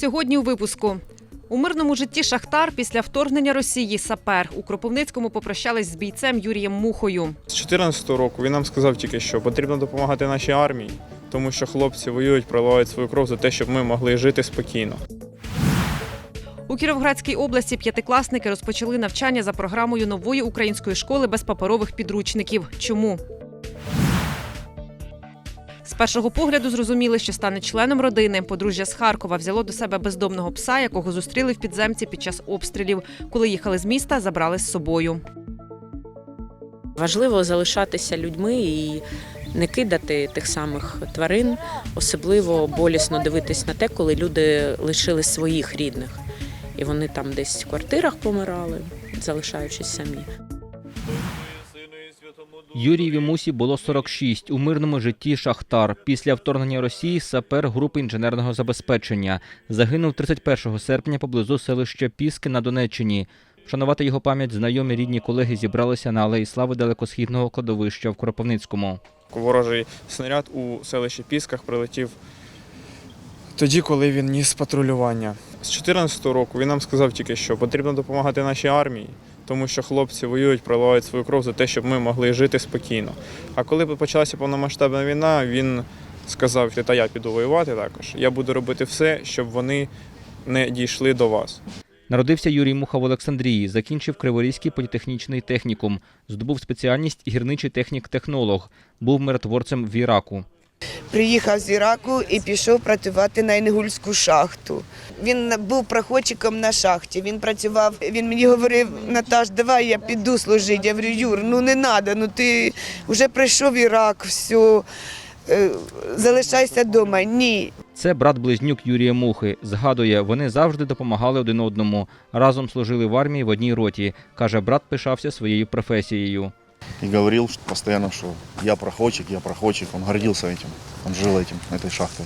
Сьогодні у випуску. У мирному житті Шахтар після вторгнення Росії сапер у Кропивницькому попрощались з бійцем Юрієм Мухою. З 2014 року він нам сказав тільки, що потрібно допомагати нашій армії, тому що хлопці воюють, проливають свою кров за те, щоб ми могли жити спокійно. У Кіровоградській області п'ятикласники розпочали навчання за програмою нової української школи без паперових підручників. Чому? З першого погляду зрозуміли, що стане членом родини. Подружжя з Харкова взяло до себе бездомного пса, якого зустріли в підземці під час обстрілів. Коли їхали з міста, забрали з собою. Важливо залишатися людьми і не кидати тих самих тварин. Особливо болісно дивитись на те, коли люди лишили своїх рідних. І вони там десь в квартирах помирали, залишаючись самі. Юрієві Мусі було 46. У мирному житті Шахтар. Після вторгнення Росії сапер групи інженерного забезпечення. Загинув 31 серпня поблизу селища Піски на Донеччині. Вшанувати його пам'ять знайомі рідні колеги зібралися на алеї слави далекосхідного кладовища в Кропивницькому. Ворожий снаряд у селищі Пісках прилетів тоді, коли він ніс патрулювання. З 2014 року він нам сказав тільки, що потрібно допомагати нашій армії, тому що хлопці воюють, проливають свою кров за те, щоб ми могли жити спокійно. А коли почалася повномасштабна війна, він сказав, та я піду воювати також. Я буду робити все, щоб вони не дійшли до вас. Народився Юрій Муха в Олександрії, закінчив Криворізький політехнічний технікум, здобув спеціальність гірничий технік-технолог, був миротворцем в Іраку. Приїхав з Іраку і пішов працювати на Інгульську шахту. Він був проходчиком на шахті. Він працював. Він мені говорив: Наташ, давай я піду служити. Я говорю, Юр, ну не треба, ну ти вже прийшов Ірак, все, залишайся вдома. Ні, Це брат-близнюк Юрія Мухи. Згадує, вони завжди допомагали один одному. Разом служили в армії в одній роті. Каже, брат пишався своєю професією. и говорил что постоянно, что я проходчик, я проходчик. Он гордился этим, он жил этим, этой шахтой.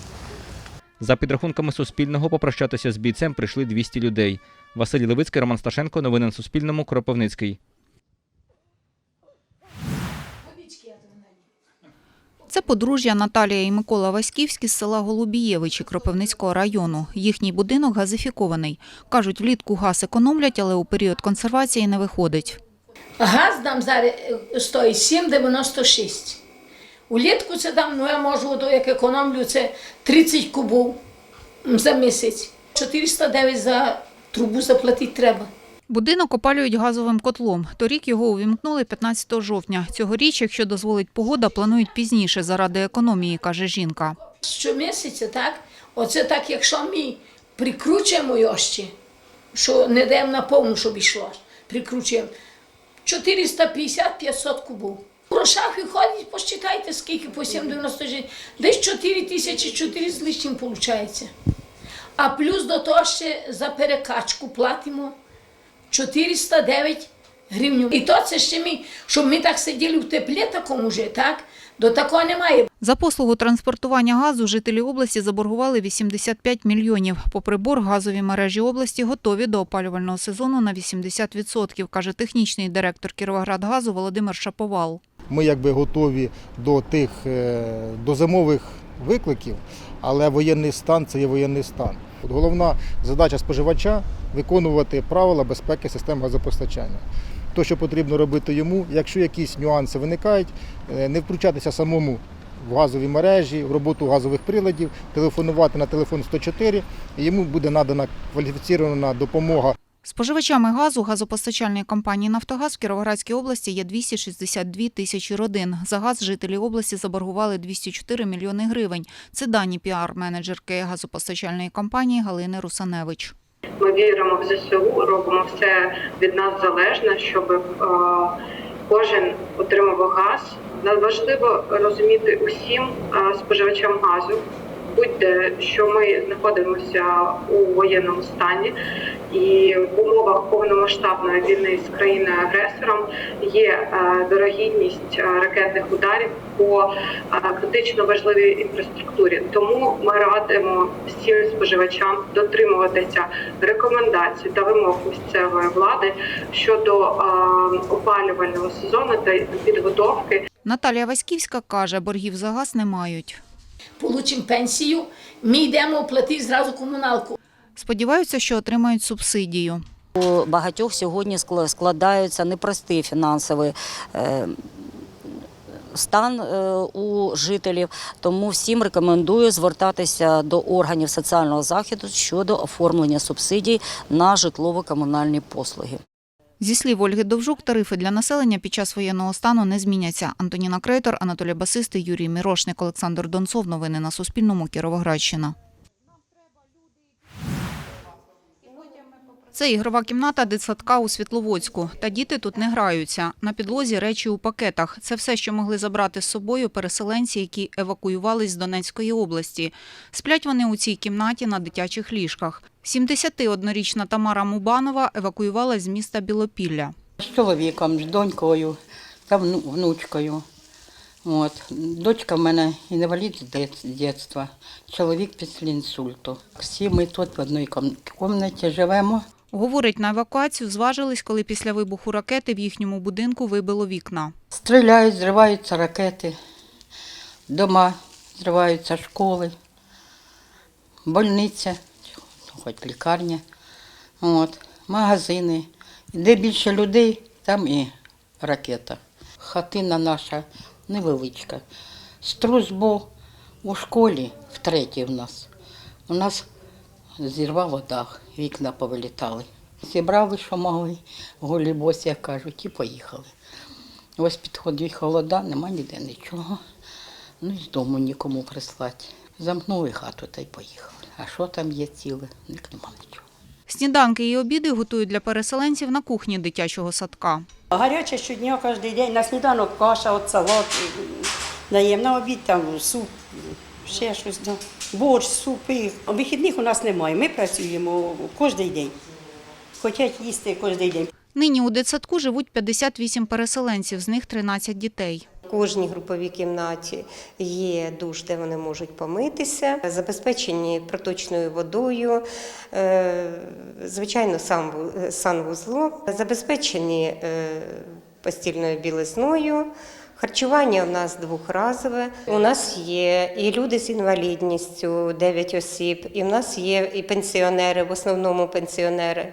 За підрахунками Суспільного, попрощатися з бійцем прийшли 200 людей. Василь Левицький, Роман Сташенко. Новини на Суспільному. Кропивницький. Це подружжя Наталія і Микола Васьківські з села Голубієвичі Кропивницького району. Їхній будинок газифікований. Кажуть, влітку газ економлять, але у період консервації не виходить. Газ нам зараз е, стоїть 7,96. Улітку це там, ну я можу, то як економлю, це 30 кубів за місяць. 409 за трубу заплатити треба. Будинок опалюють газовим котлом. Торік його увімкнули 15 жовтня. Цьогоріч, якщо дозволить погода, планують пізніше заради економії, каже жінка. Щомісяця, так? Оце так, якщо ми прикручуємо його ще, що не даємо на повну, щоб йшло, прикручуємо 450-500 кубів. В грошах виходить, посчитайте, скільки по 7,96, десь 4 тисячі 4 з лишнім виходить. А плюс до того ще за перекачку платимо 409 гривень. І то це ще ми, щоб ми так сиділи в теплі такому вже, так? До такого немає. За послугу транспортування газу жителі області заборгували 85 мільйонів. Попри борг, газові мережі області готові до опалювального сезону на 80%, каже технічний директор Кіровоградгазу Володимир Шаповал. Ми якби готові до тих е, до зимових викликів, але воєнний стан це є воєнний стан. От головна задача споживача виконувати правила безпеки систем газопостачання. То, що потрібно робити йому, якщо якісь нюанси виникають, е, не втручатися самому в газові мережі, в роботу газових приладів, телефонувати на телефон 104, і йому буде надана кваліфіційна допомога Споживачами газу газопостачальної компанії «Нафтогаз» в Кіровоградській області є 262 тисячі родин. За газ жителі області заборгували 204 мільйони гривень. Це дані піар-менеджерки газопостачальної компанії Галини Русаневич. Ми віримо в ЗСУ, робимо все від нас залежне, щоб е, кожен отримав газ. Важливо розуміти усім е, споживачам газу, будь-де, що ми знаходимося у воєнному стані, і в умовах повномасштабної війни з країною-агресором є е, дорогідність е, ракетних ударів по е, критично важливій інфраструктурі. Тому ми радимо всім споживачам дотримуватися рекомендацій та вимог місцевої влади щодо опалювального сезону та підготовки. Наталія Васьківська каже, боргів за газ не мають. Получимо пенсію, ми йдемо оплатити зразу комуналку. Сподіваються, що отримають субсидію. У багатьох сьогодні складаються непростий фінансовий е, стан е, у жителів, тому всім рекомендую звертатися до органів соціального захисту щодо оформлення субсидій на житлово-комунальні послуги. Зі слів Ольги Довжук, тарифи для населення під час воєнного стану не зміняться. Антоніна Крейтор, Анатолій Басисти, Юрій Мірошник, Олександр Донцов. Новини на Суспільному. Кіровоградщина. Це ігрова кімната дитсадка у Світловодську. Та діти тут не граються. На підлозі речі у пакетах. Це все, що могли забрати з собою переселенці, які евакуювались з Донецької області. Сплять вони у цій кімнаті на дитячих ліжках. 71-річна Тамара Мубанова евакуювалась з міста Білопілля. З чоловіком, з донькою та внучкою. От. Дочка в мене інвалід з дит- дитинства, чоловік після інсульту. Всі ми тут в одній ком- кімнаті живемо. Говорить, на евакуацію зважились, коли після вибуху ракети в їхньому будинку вибило вікна. Стріляють, зриваються ракети, дома зриваються школи, больниця, хоч лікарня, от, магазини. Де більше людей, там і ракета. Хатина наша невеличка. Струс був у школі, втретє в нас. У нас зірвало дах, вікна повилітали. Зібрали, що могли, голі босі, як кажуть, і поїхали. Ось підходить холода, нема ніде нічого. Ну і з дому нікому прислати. Замкнули хату та й поїхали. А що там є ціле? Ник нема нічого. Сніданки і обіди готують для переселенців на кухні дитячого садка. Гаряче щодня, кожен день. На сніданок каша, от салат даємо, на обід там суп, ще щось. Да. Борщ, супи. Вихідних у нас немає. Ми працюємо кожен день. Хочуть їсти кожен день. Нині у дитсадку живуть 58 переселенців, з них 13 дітей. В кожній груповій кімнаті є душ, де вони можуть помитися, забезпечені проточною водою, е, звичайно, сам- санвузлом, забезпечені е, постільною білизною. Харчування у нас двохразове. У нас є і люди з інвалідністю, 9 осіб, і в нас є і пенсіонери, в основному пенсіонери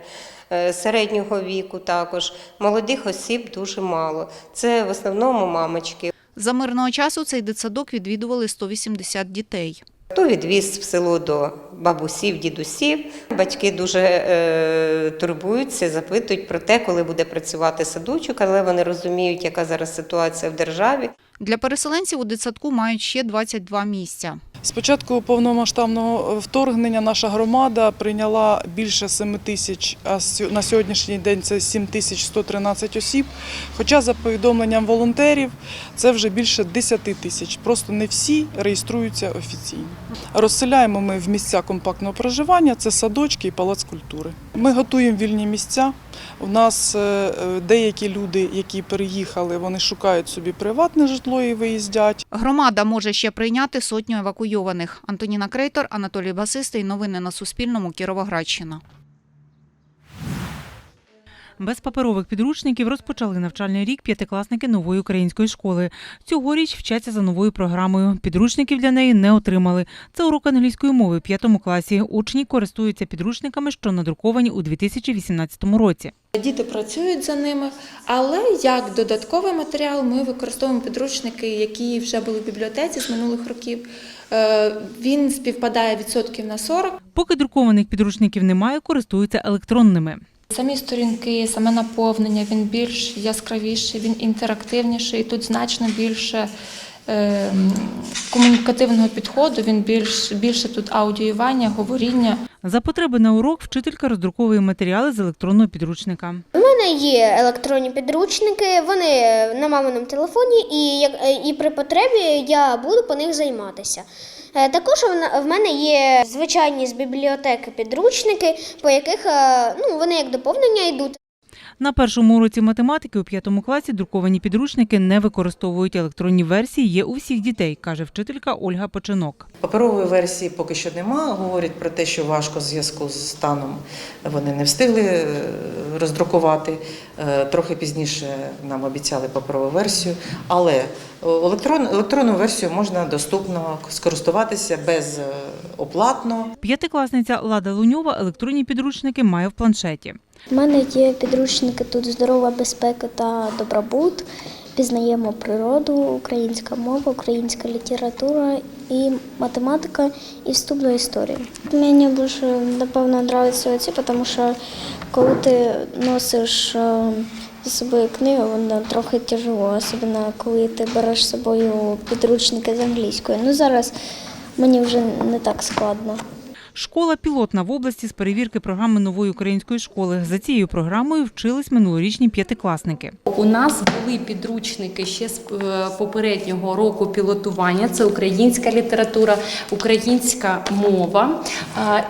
е, середнього віку також. Молодих осіб дуже мало. Це в основному мамочки. За мирного часу цей дитсадок відвідували 180 дітей. Хто відвіз в село до бабусів, дідусів. Батьки дуже е, турбуються, запитують про те, коли буде працювати садочок, але вони розуміють, яка зараз ситуація в державі. Для переселенців у дитсадку мають ще 22 місця. З початку повномасштабного вторгнення наша громада прийняла більше 7 тисяч, а на сьогоднішній день це 7 тисяч 113 осіб. Хоча за повідомленням волонтерів це вже більше 10 тисяч. Просто не всі реєструються офіційно. Розселяємо ми в місця компактного проживання, це садочки і палац культури. Ми готуємо вільні місця. У нас е, е, деякі люди, які переїхали, вони шукають собі приватне житло і виїздять. Громада може ще прийняти сотню евакуйованих. Антоніна Крейтор, Анатолій Басистий. Новини на Суспільному. Кіровоградщина. Без паперових підручників розпочали навчальний рік п'ятикласники нової української школи. Цьогоріч вчаться за новою програмою. Підручників для неї не отримали. Це урок англійської мови в п'ятому класі. Учні користуються підручниками, що надруковані у 2018 році. Діти працюють за ними, але як додатковий матеріал ми використовуємо підручники, які вже були в бібліотеці з минулих років. Е, Він співпадає відсотків на 40. Поки друкованих підручників немає, користуються електронними. Самі сторінки, саме наповнення, він більш яскравіший, він інтерактивніший. І Тут значно більше е, комунікативного підходу, він більш, більше тут аудіювання, говоріння. За потреби на урок вчителька роздруковує матеріали з електронного підручника. У мене є електронні підручники, вони на маминому телефоні, і, як- і при потребі я буду по них займатися. Е, Також в мене є звичайні з бібліотеки підручники, по яких е, ну, вони як доповнення йдуть. На першому уроці математики у п'ятому класі друковані підручники не використовують. Електронні версії є у всіх дітей, каже вчителька Ольга Починок. Паперової версії поки що нема. Говорять про те, що важко в зв'язку з станом вони не встигли е, роздрукувати. Е, Трохи пізніше нам обіцяли паперову версію, але е, електрон, електронну версію можна доступно скористуватися безоплатно. П'ятикласниця Лада Луньова електронні підручники має в планшеті. У мене є підручники тут здорова безпека та добробут. Пізнаємо природу, українська мова, українська література і математика і вступ до історії. Мені більше напевно подобаються ці, тому що коли ти носиш е, з собою книгу, воно трохи тяжело, особливо коли ти береш з собою підручники з англійської. Ну зараз мені вже не так складно. Школа пілотна в області з перевірки програми нової української школи. За цією програмою вчились минулорічні п'ятикласники. У нас були підручники ще з е, попереднього року пілотування. Це українська література, українська мова.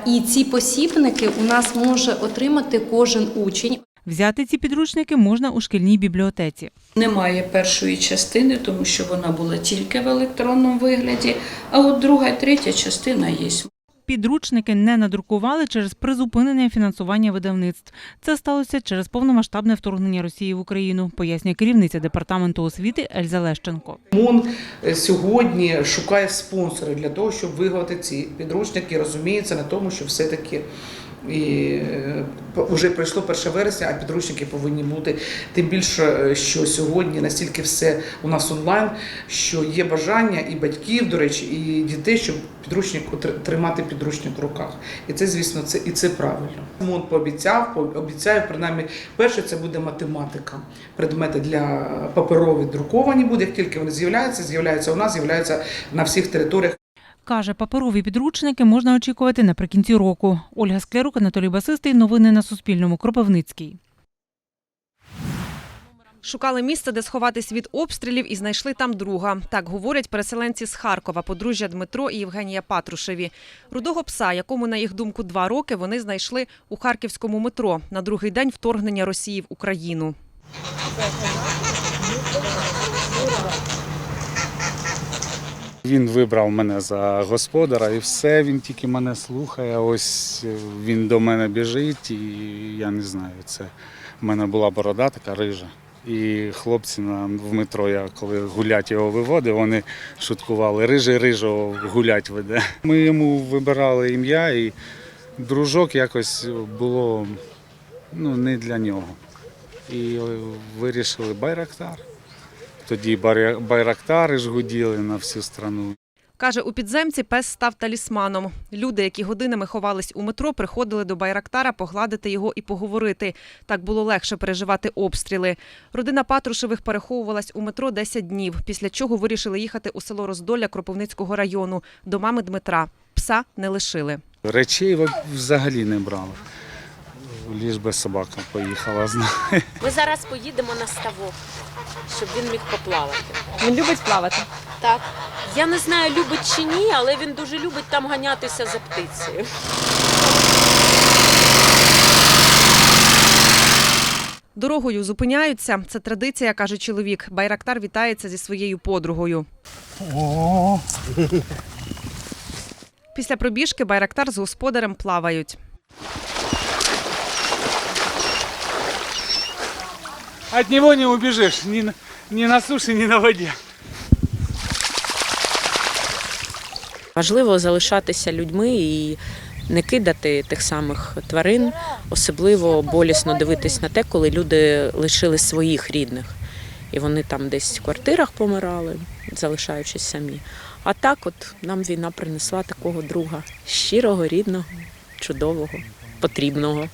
І ці посібники у нас може отримати кожен учень. Взяти ці підручники можна у шкільній бібліотеці. Немає першої частини, тому що вона була тільки в електронному вигляді, а от друга і третя частина є. Підручники не надрукували через призупинення фінансування видавництв. Це сталося через повномасштабне вторгнення Росії в Україну, пояснює керівниця департаменту освіти Ельза Лещенко. МОН е, сьогодні шукає спонсори для того, щоб виготовити ці підручники. Розуміється на тому, що все-таки і е, вже пройшло 1 вересня, а підручники повинні бути. Тим більше, е, що сьогодні настільки все у нас онлайн, що є бажання і батьків, до речі, і дітей, щоб підручник тримати підручник в руках. І це, звісно, це і це правильно. МОН пообіцяв, по- обіцяє, принаймні, перше це буде математика. Предмети для паперові друковані буде. Як тільки вони з'являються, з'являються у нас, з'являються на всіх територіях. Каже, паперові підручники можна очікувати наприкінці року. Ольга Склярук, Анатолій Басистий. Новини на Суспільному. Кропивницький. Шукали місце, де сховатись від обстрілів, і знайшли там друга. Так говорять переселенці з Харкова, подружжя Дмитро і Євгенія Патрушеві. Рудого пса, якому, на їх думку, два роки, вони знайшли у харківському метро на другий день вторгнення Росії в Україну. Він вибрав мене за господара і все, він тільки мене слухає. Ось е, він до мене біжить, і я не знаю, це в мене була борода така рижа. І хлопці на в метро, я коли гулять його виводив, вони шуткували, рижий рижого гулять веде. Ми йому вибирали ім'я, і дружок якось було ну, не для нього. І е, вирішили Байрактар. Тоді байрактари ж гуділи на всю страну. Каже, у підземці пес став талісманом. Люди, які годинами ховались у метро, приходили до Байрактара погладити його і поговорити. Так було легше переживати обстріли. Родина Патрушевих переховувалась у метро 10 днів, після чого вирішили їхати у село Роздоля Кропивницького району до мами Дмитра. Пса не лишили. Речей взагалі не брали. Ліж би собака поїхала з нами. Ми зараз поїдемо на ставок, щоб він міг поплавати. Він любить плавати. Так. Я не знаю, любить чи ні, але він дуже любить там ганятися за птицею. Дорогою зупиняються. Це традиція, каже чоловік. Байрактар вітається зі своєю подругою. Після пробіжки Байрактар з господарем плавають. От него не убежишь, ни ни на суше, ни на воде. Важливо залишатися людьми і не кидати тих самих тварин. Особливо болісно дивитись на те, коли люди лишили своїх рідних. І вони там десь в квартирах помирали, залишаючись самі. А так, от нам війна принесла такого друга щирого, рідного, чудового, потрібного.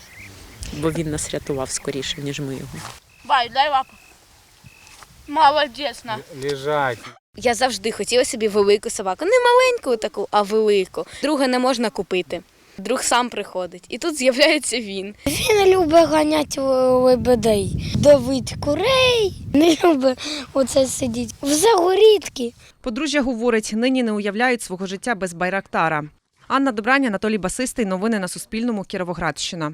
Бо він нас рятував скоріше, ніж ми його. Бай, дай лапу. Молодець. Лежать. Я завжди хотіла собі велику собаку. Не маленьку таку, а велику. Друга не можна купити. Друг сам приходить. І тут з'являється він. Він любить ганяти лебедей, давить курей, не любить оце сидіти. В загорідки. Подружжя говорить, нині не уявляють свого життя без Байрактара. Анна Добрань, Анатолій Басистий. Новини на Суспільному. Кіровоградщина.